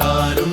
കാരും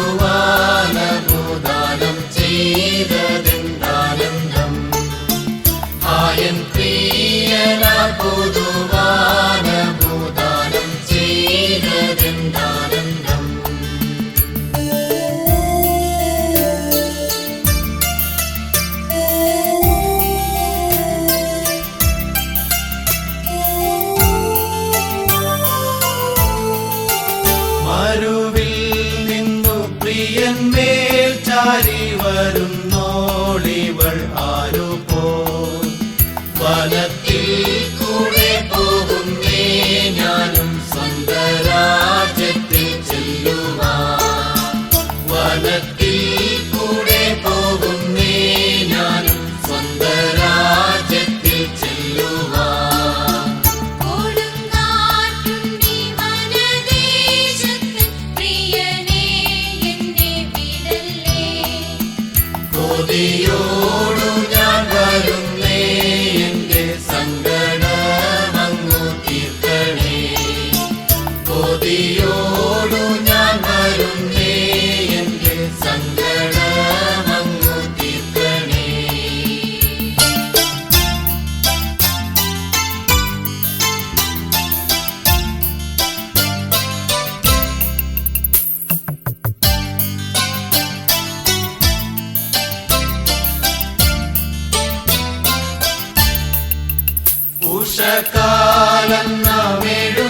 Radio. காலம் நாமேழு